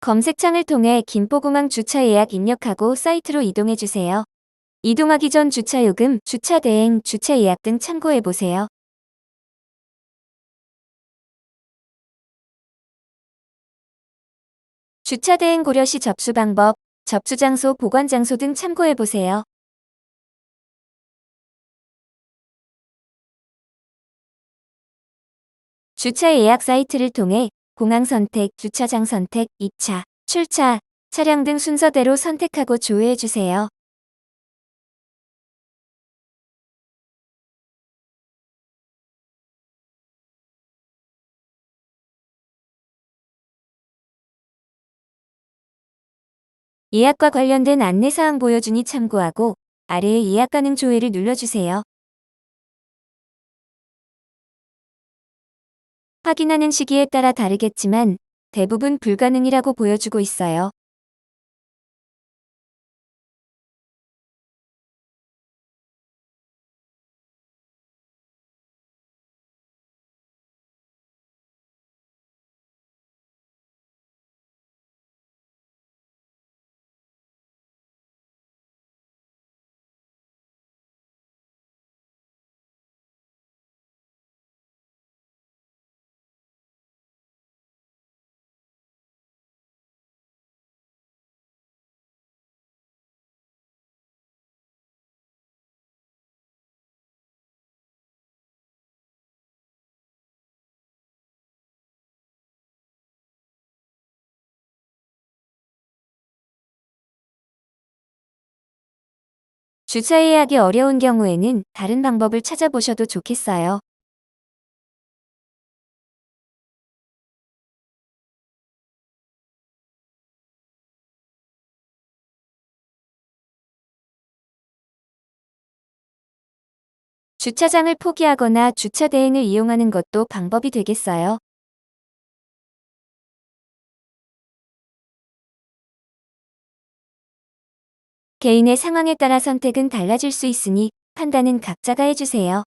검색창을 통해 김포공항 주차 예약 입력하고 사이트로 이동해 주세요. 이동하기 전 주차 요금, 주차 대행, 주차 예약 등 참고해 보세요. 주차 대행 고려 시 접수 방법, 접수 장소, 보관 장소 등 참고해 보세요. 주차 예약 사이트를 통해 공항 선택, 주차장 선택, 입차, 출차, 차량 등 순서대로 선택하고 조회해 주세요. 예약과 관련된 안내사항 보여주니 참고하고 아래의 예약 가능 조회를 눌러주세요. 확인하는 시기에 따라 다르겠지만 대부분 불가능이라고 보여주고 있어요. 주차 예약이 어려운 경우에는 다른 방법을 찾아보셔도 좋겠어요. 주차장을 포기하거나 주차 대행을 이용하는 것도 방법이 되겠어요. 개인의 상황에 따라 선택은 달라질 수 있으니 판단은 각자가 해주세요.